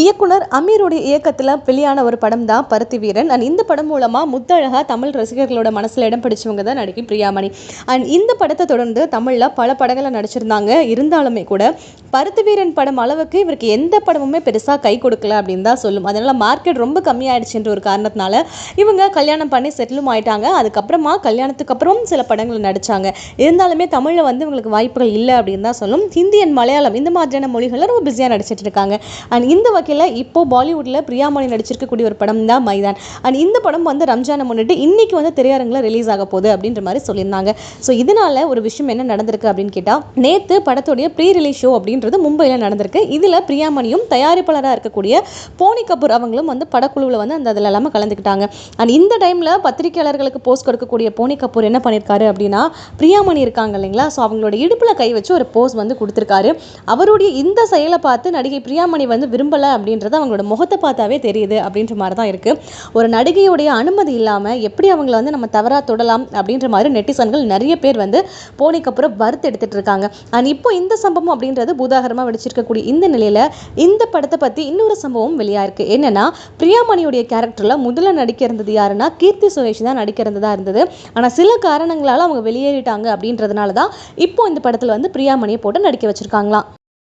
இயக்குனர் அமீருடைய இயக்கத்தில் வெளியான ஒரு படம் தான் பருத்தி வீரன். அண்ட் இந்த படம் மூலமாக முத்தழகா தமிழ் ரசிகர்களோட மனசில் இடம் பிடிச்சவங்க தான் நடிகை பிரியாமணி. அண்ட் இந்த படத்தை தொடர்ந்து தமிழில் பல படங்களை நடிச்சிருந்தாங்க. இருந்தாலுமே கூட பருத்தி வீரன் படம் அளவுக்கு இவருக்கு எந்த படமுமே பெருசாக கை கொடுக்கல அப்படின்னு தான் சொல்லும். அதனால் மார்க்கெட் ரொம்ப கம்மியாயிடுச்சுன்ற ஒரு காரணத்தினால இவங்க கல்யாணம் பண்ணி செட்டிலும் ஆயிட்டாங்க. அதுக்கப்புறமா கல்யாணத்துக்கு அப்புறம் சில படங்கள் நடித்தாங்க இருந்தாலுமே தமிழில் வந்து இவங்களுக்கு வாய்ப்புகள் இல்லை அப்படின்னு தான் சொல்லும். ஹிந்தி அண்ட் மலையாளம் இந்த மாதிரியான மொழிகளில் ரொம்ப பிஸியாக நடிச்சிட்டு இருக்காங்க. அண்ட் இந்த வகையில் இப்போ பாலிவுட்டில் பிரியாமணி நடிச்சிருக்கக்கூடிய ஒரு படம் தான் மைதான். அண்ட் இந்த படம் வந்து ரம்ஜானை முன்னிட்டு இன்னைக்கு வந்து திரையரங்கில் ரிலீஸ் ஆக போகுது அப்படின்ற மாதிரி சொல்லியிருந்தாங்க. ஸோ இதனால ஒரு விஷயம் என்ன நடந்திருக்கு அப்படின்னு கேட்டால் நேற்று படத்துடைய ப்ரீ ரிலீஸ் ஷோ அப்படின்றது மும்பையில் நடந்திருக்கு. இதில் பிரியாமணியும் தயாரிப்பாளராக இருக்கக்கூடிய போனி கபூர் அவங்களும் வந்து படக்குழுவில் வந்து அந்த அதில் எல்லாமே கலந்துக்கிட்டாங்க. அண்ட் இந்த டைமில் பத்திரிகையாளர்களுக்கு போஸ்ட் கொடுக்கக்கூடிய போனி கபூர் என்ன பண்ணியிருக்காரு அப்படின்னா பிரியாமணி இருக்காங்க இல்லைங்களா? ஸோ அவங்களோட இடுப்பில் கை வச்சு ஒரு போஸ் வந்து கொடுத்துருக்காரு. அவருடைய இந்த செயலை பார்த்து நடிகை பிரியாமணி வந்து விரும்பலை அப்படின்றது அவங்களோட முகத்தை பார்த்தாவே தெரியுது அப்படின்ற மாதிரி தான் இருக்குது ஒரு நடிகையுடைய அனுமதி இல்லாமல் எப்படி அவங்கள வந்து நம்ம தவறாக தொடலாம் அப்படின்ற மாதிரி நெட்டிசன்கள் நிறைய பேர் வந்து போனிக்கு அப்புறம் வறுத்து எடுத்துட்டு இருக்காங்க. அண்ட் இப்போ இந்த சம்பவம் அப்படின்றது பூதாகரமாக வெடிச்சிருக்கக்கூடிய இந்த நிலையில் இந்த படத்தை பற்றி இன்னொரு சம்பவம் வெளியாயிருக்கு. என்னன்னா பிரியாமணியுடைய கேரக்டரில் முதல்ல நடிக்க இருந்தது யாருன்னா கீர்த்தி சுரேஷ் தான் நடிக்க இருந்ததா இருந்தது. ஆனால் சில காரணங்களால் அவங்க வெளியேறிட்டாங்க அப்படின்றதுனால தான் இப்போ இந்த படத்தில் வந்து பிரியாமணியை போட்டு நடிக்க வச்சிருக்காங்களாம்.